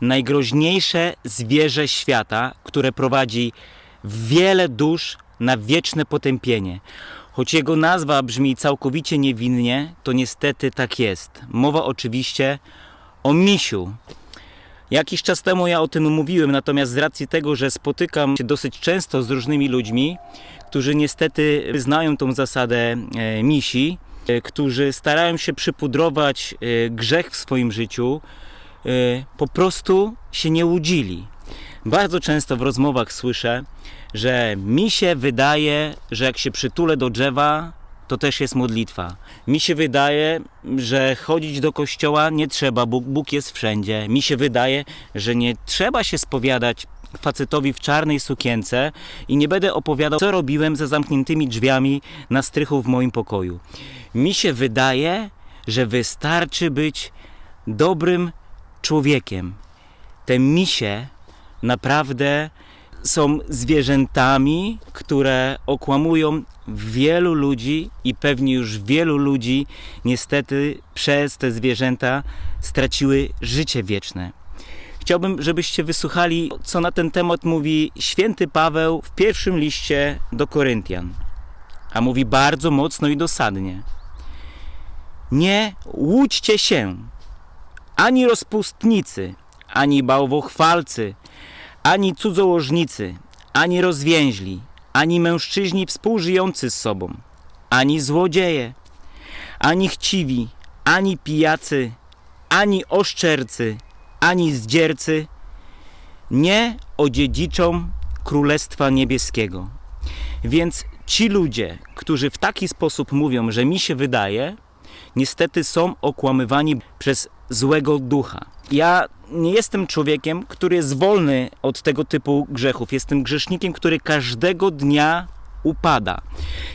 najgroźniejsze zwierzę świata, które prowadzi wiele dusz na wieczne potępienie. Choć jego nazwa brzmi całkowicie niewinnie, to niestety tak jest. Mowa oczywiście o misiu. Jakiś czas temu ja o tym mówiłem, natomiast z racji tego, że spotykam się dosyć często z różnymi ludźmi, którzy niestety znają tą zasadę e, misi, e, którzy starają się przypudrować e, grzech w swoim życiu, po prostu się nie łudzili. Bardzo często w rozmowach słyszę, że mi się wydaje, że jak się przytulę do drzewa, to też jest modlitwa. Mi się wydaje, że chodzić do kościoła nie trzeba, Bóg, Bóg jest wszędzie. Mi się wydaje, że nie trzeba się spowiadać facetowi w czarnej sukience i nie będę opowiadał, co robiłem za zamkniętymi drzwiami na strychu w moim pokoju. Mi się wydaje, że wystarczy być dobrym człowiekiem. Te misie naprawdę są zwierzętami, które okłamują wielu ludzi i pewnie już wielu ludzi niestety przez te zwierzęta straciły życie wieczne. Chciałbym, żebyście wysłuchali, co na ten temat mówi święty Paweł w pierwszym liście do Koryntian. A mówi bardzo mocno i dosadnie. Nie łudźcie się, ani rozpustnicy, ani bałwochwalcy, ani cudzołożnicy, ani rozwięźli, ani mężczyźni współżyjący z sobą, ani złodzieje, ani chciwi, ani pijacy, ani oszczercy, ani zdziercy nie odziedziczą Królestwa Niebieskiego. Więc ci ludzie, którzy w taki sposób mówią, że mi się wydaje, niestety są okłamywani przez złego ducha. Ja nie jestem człowiekiem, który jest wolny od tego typu grzechów. Jestem grzesznikiem, który każdego dnia upada.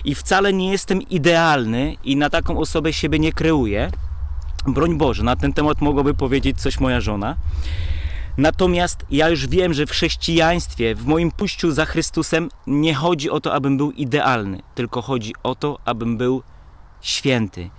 I wcale nie jestem idealny i na taką osobę siebie nie kreuję. Broń Boże, na ten temat mogłaby powiedzieć coś moja żona. Natomiast ja już wiem, że w chrześcijaństwie, w moim pójściu za Chrystusem, nie chodzi o to, abym był idealny, tylko chodzi o to, abym był święty.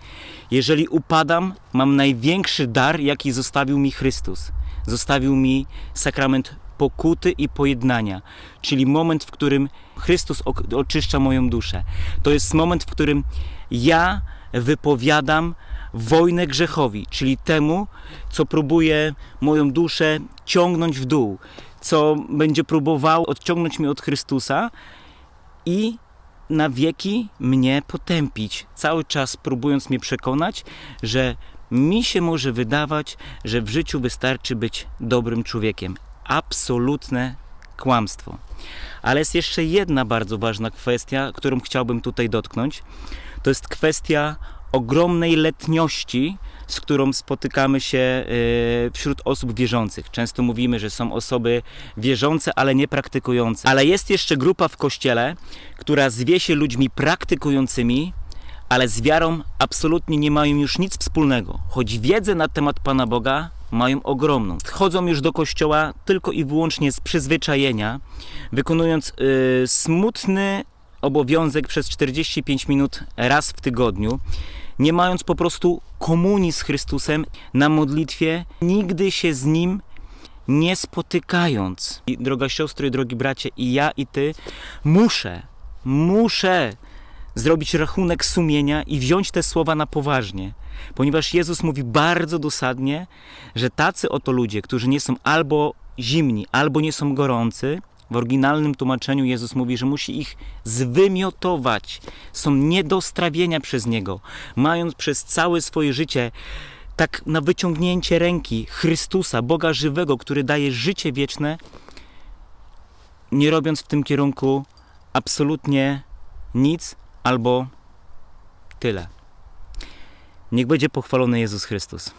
Jeżeli upadam, mam największy dar, jaki zostawił mi Chrystus. Zostawił mi sakrament pokuty i pojednania, czyli moment, w którym Chrystus oczyszcza moją duszę. To jest moment, w którym ja wypowiadam wojnę grzechowi, czyli temu, co próbuje moją duszę ciągnąć w dół, co będzie próbowało odciągnąć mnie od Chrystusa i na wieki mnie potępić, cały czas próbując mnie przekonać, że mi się może wydawać, że w życiu wystarczy być dobrym człowiekiem. Absolutne kłamstwo. Ale jest jeszcze jedna bardzo ważna kwestia, którą chciałbym tutaj dotknąć. To jest kwestia ogromnej letniości, z którą spotykamy się e, wśród osób wierzących. Często mówimy, że są osoby wierzące, ale nie praktykujące. Ale jest jeszcze grupa w kościele, która zwie się ludźmi praktykującymi, ale z wiarą absolutnie nie mają już nic wspólnego, choć wiedzę na temat Pana Boga mają ogromną. Chodzą już do kościoła tylko i wyłącznie z przyzwyczajenia, wykonując y, smutny obowiązek przez 45 minut raz w tygodniu, nie mając po prostu komunii z Chrystusem na modlitwie, nigdy się z Nim nie spotykając. I droga siostry, drogi bracie, i ja, i ty muszę, muszę zrobić rachunek sumienia i wziąć te słowa na poważnie. Ponieważ Jezus mówi bardzo dosadnie, że tacy oto ludzie, którzy nie są albo zimni, albo nie są gorący, w oryginalnym tłumaczeniu Jezus mówi, że musi ich zwymiotować. Są nie do strawienia przez Niego. Mając przez całe swoje życie tak na wyciągnięcie ręki Chrystusa, Boga żywego, który daje życie wieczne, nie robiąc w tym kierunku absolutnie nic albo tyle. Niech będzie pochwalony Jezus Chrystus.